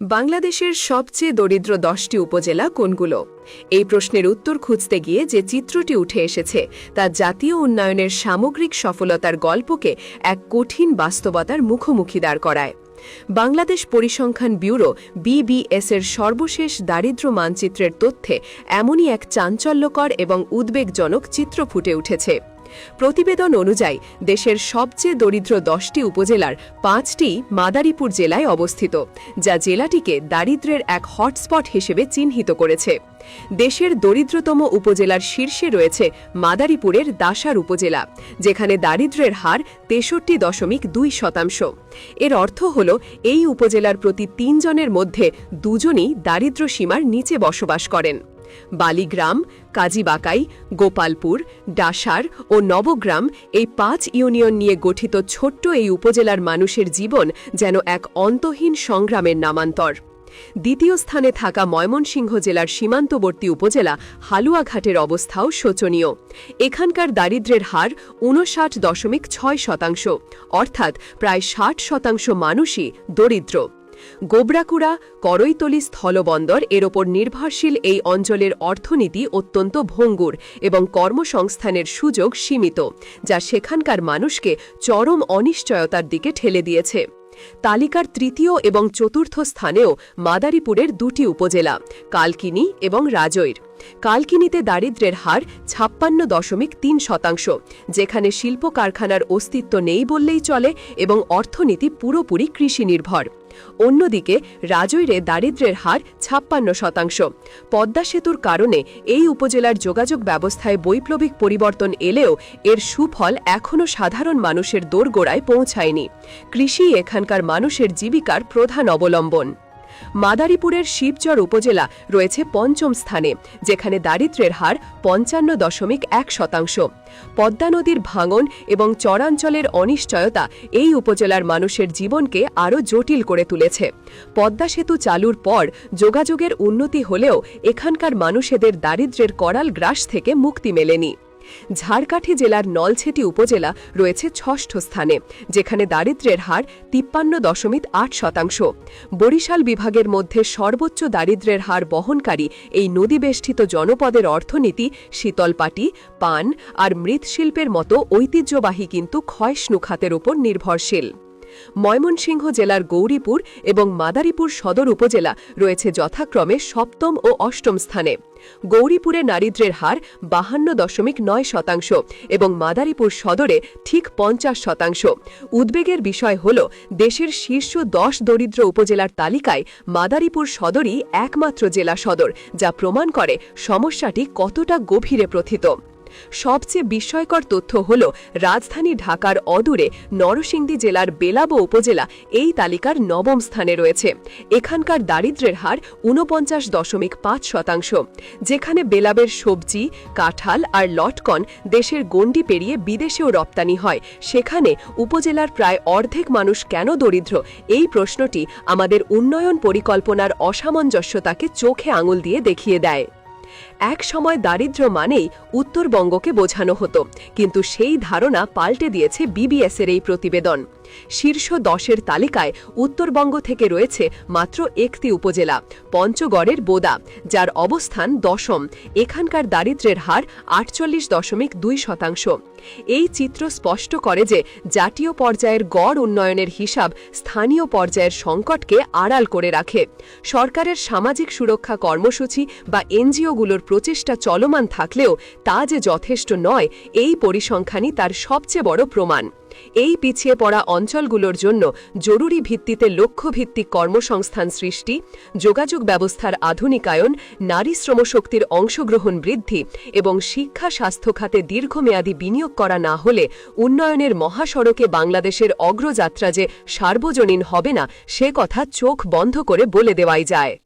বাংলাদেশের সবচেয়ে দরিদ্র দশটি উপজেলা কোনগুলো? এই প্রশ্নের উত্তর খুঁজতে গিয়ে যে চিত্রটি উঠে এসেছে, তা জাতীয় উন্নয়নের সামগ্রিক সফলতার গল্পকে এক কঠিন বাস্তবতার মুখোমুখি দাঁড় করায়। বাংলাদেশ পরিসংখ্যান ব্যুরো বিবিএস এর সর্বশেষ দারিদ্র মানচিত্রের তথ্যে এমনই এক চাঞ্চল্যকর এবং উদ্বেগজনক চিত্র ফুটে উঠেছে। প্রতিবেদন অনুযায়ী, দেশের সবচেয়ে দরিদ্র দশটি উপজেলার পাঁচটি মাদারীপুর জেলায় অবস্থিত, যা জেলাটিকে দারিদ্র্যের এক হটস্পট হিসেবে চিহ্নিত করেছে। দেশের দরিদ্রতম উপজেলার শীর্ষে রয়েছে মাদারীপুরের দাসার উপজেলা, যেখানে দারিদ্র্যের হার তেষট্টি দশমিক দুই শতাংশ। এর অর্থ হল, এই উপজেলার প্রতি তিনজনের মধ্যে দুজনই দারিদ্র্য সীমার নিচে বসবাস করেন। বালিগ্রাম, কাজীবাকাই, গোপালপুর, ডাসার ও নবগ্রাম এই পাঁচ ইউনিয়ন নিয়ে গঠিত ছোট্ট এই উপজেলার মানুষের জীবন যেন এক অন্তহীন সংগ্রামের নামান্তর। দ্বিতীয় স্থানে থাকা ময়মনসিংহ জেলার সীমান্তবর্তী উপজেলা হালুয়াঘাটের অবস্থাও শোচনীয়। এখানকার দারিদ্র্যের হার ঊনষাট দশমিক ছয় শতাংশ, অর্থাৎ প্রায় ষাট শতাংশ মানুষই দরিদ্র। গোবরাকুড়া, করৈতলি স্থলবন্দর এর ওপর নির্ভরশীল এই অঞ্চলের অর্থনীতি অত্যন্ত ভঙ্গুর এবং কর্মসংস্থানের সুযোগ সীমিত, যা সেখানকার মানুষকে চরম অনিশ্চয়তার দিকে ঠেলে দিয়েছে। তালিকার তৃতীয় এবং চতুর্থ স্থানেও মাদারীপুরের দুটি উপজেলা, কালকিনি এবং রাজৈর। কালকিনিতে দারিদ্র্যের হার ছাপ্পান্ন দশমিক তিন শতাংশ, যেখানে শিল্প কারখানার অস্তিত্ব নেই বললেই চলে এবং অর্থনীতি পুরোপুরি কৃষি নির্ভর অন্যদিকে রাজৈরে দারিদ্র্যের হার ছাপ্পান্ন শতাংশ। পদ্মা সেতুর কারণে এই উপজেলার যোগাযোগ ব্যবস্থায় বৈপ্লবিক পরিবর্তন এলেও এর সুফল এখনও সাধারণ মানুষের দোরগোড়ায় পৌঁছায়নি। কৃষি এখানকার মানুষের জীবিকার প্রধান অবলম্বন। মাদারীপুরের শিবচর উপজেলা রয়েছে পঞ্চম স্থানে, যেখানে দারিদ্র্যের হার পঞ্চান্ন দশমিক এক শতাংশ। পদ্মা নদীর ভাঙন এবং চরাঞ্চলের অনিশ্চয়তা এই উপজেলার মানুষের জীবনকে আরও জটিল করে তুলেছে। পদ্মা সেতু চালুর পর যোগাযোগের উন্নতি হলেও এখানকার মানুষেদের দারিদ্র্যের করাল গ্রাস থেকে মুক্তি মেলেনি। ঝাড়কাঠি জেলার নলছেটি উপজেলা রয়েছে ষষ্ঠ স্থানে, যেখানে দারিদ্র্যের হার তিপ্পান্ন দশমিক আট শতাংশ। বরিশাল বিভাগের মধ্যে সর্বোচ্চ দারিদ্র্যের হার বহনকারী এই নদীবেষ্টিত জনপদের অর্থনীতি শীতলপাটি পান আর মৃৎশিল্পের মতো ঐতিহ্যবাহী কিন্তু ক্ষয়ষ্ণু খাতের উপর নির্ভরশীল। ময়মনসিংহ জেলার গৌরীপুর এবং মাদারীপুর সদর উপজেলা রয়েছে যথাক্রমে সপ্তম ও অষ্টম স্থানে। গৌরীপুরে নারীদ্রের হার বাহান্ন দশমিক নয় শতাংশ এবং মাদারীপুর সদরে ঠিক পঞ্চাশ শতাংশ। উদ্বেগের বিষয় হল, দেশের শীর্ষ দশ দরিদ্র উপজেলার তালিকায় মাদারীপুর সদরই একমাত্র জেলা সদর, যা প্রমাণ করে সমস্যাটি কতটা গভীরে প্রথিত। সবচেয়ে বিস্ময়কর তথ্য হল, রাজধানী ঢাকার অদূরে নরসিংদী জেলার বেলাবো উপজেলা এই তালিকার নবম স্থানে রয়েছে। এখানকার দারিদ্র্যের হার ঊনপঞ্চাশ দশমিক পাঁচ শতাংশ। যেখানে বেলাবের সবজি, কাঁঠাল আর লটকন দেশের গণ্ডি পেরিয়ে বিদেশেও রপ্তানি হয়, সেখানে উপজেলার প্রায় অর্ধেক মানুষ কেন দরিদ্র? এই প্রশ্নটি আমাদের উন্নয়ন পরিকল্পনার অসামঞ্জস্যতাকে চোখে আঙুল দিয়ে দেখিয়ে দেয়। এক সময় দারিদ্র মানেই উত্তরবঙ্গকে বোঝানো হতো, কিন্তু সেই ধারণা পাল্টে দিয়েছে বিবিএসের এই প্রতিবেদন। শীর্ষ দশের তালিকায় উত্তরবঙ্গ থেকে রয়েছে মাত্র একটি উপজেলা, পঞ্চগড়ের বোদা, যার অবস্থান দশম। এখানকার দারিদ্র্যের হার আটচল্লিশ দশমিক দুই শতাংশ। এই চিত্র স্পষ্ট করে যে জাতীয় পর্যায়ের গড় উন্নয়নের হিসাব স্থানীয় পর্যায়ের সংকটকে আড়াল করে রাখে। সরকারের সামাজিক সুরক্ষা কর্মসূচি বা এনজিওগুলোর প্রচেষ্টা চলমান থাকলেও তা যে যথেষ্ট নয়, এই পরিসংখ্যানই তার সবচেয়ে বড় প্রমাণ। এই পিছিয়ে পড়া অঞ্চলগুলোর জন্য জরুরি ভিত্তিতে লক্ষ্যভিত্তিক কর্মসংস্থান সৃষ্টি, যোগাযোগ ব্যবস্থার আধুনিকায়ন, নারী শ্রমশক্তির অংশগ্রহণ বৃদ্ধি এবং শিক্ষা স্বাস্থ্য খাতে দীর্ঘমেয়াদী বিনিয়োগ করা না হলে উন্নয়নের মহাসড়কে বাংলাদেশের অগ্রযাত্রা যে সার্বজনীন হবে না, সে কথা চোখ বন্ধ করে বলে দেওয়াই যায়।